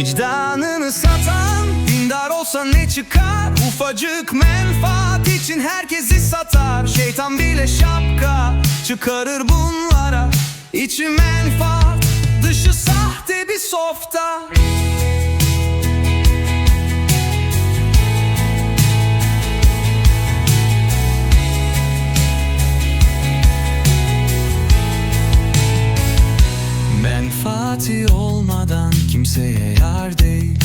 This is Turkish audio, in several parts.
Vicdanını satan dindar olsa ne çıkar? Ufacık menfaat için herkesi satar. Şeytan bile şapka çıkarır bunlara. İçi menfaat dışı sahte bir softa Menfaati olmadan kimseye yar değil.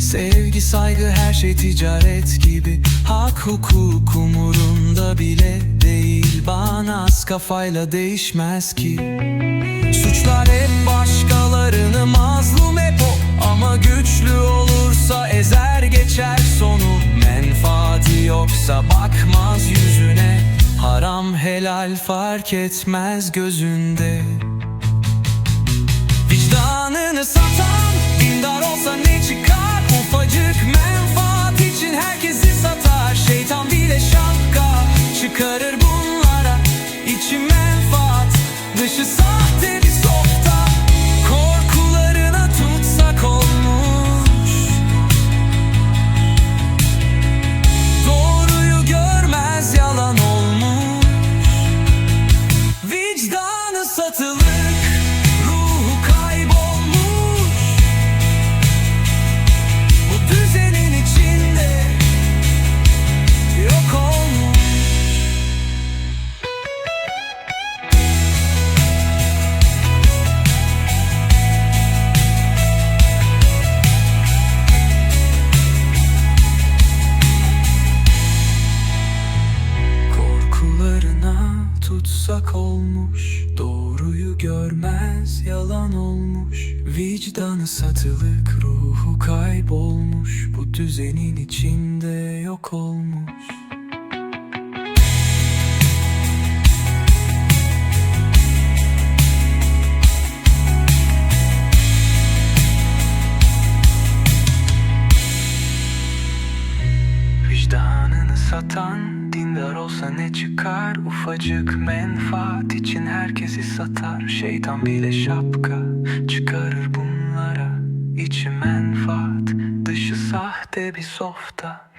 Sevgi saygı her şey ticaret gibi. Hak hukuk umurunda bile değil. Bana az kafayla değişmez ki. Suçlar hep başkalarını mazlum hep o. Ama güçlü olursa ezer geçer sonu. Menfaati yoksa bakmaz yüzüne. Haram helal fark etmez gözünde Vicdanını satan dindar olsa ne çıkar? Ufacık menfaat için herkesi satar. Şeytan bile şapka çıkarır tutsak olmuş Doğruyu görmez yalan olmuş. Vicdanı satılık ruhu kaybolmuş Bu düzenin içinde yok olmuş. Vicdanını satan dindar olsa ne çıkar? Ufacık menfaat için herkesi satar. Şeytan bile şapka çıkarır bunlara. İçi menfaat dışı sahte bir softa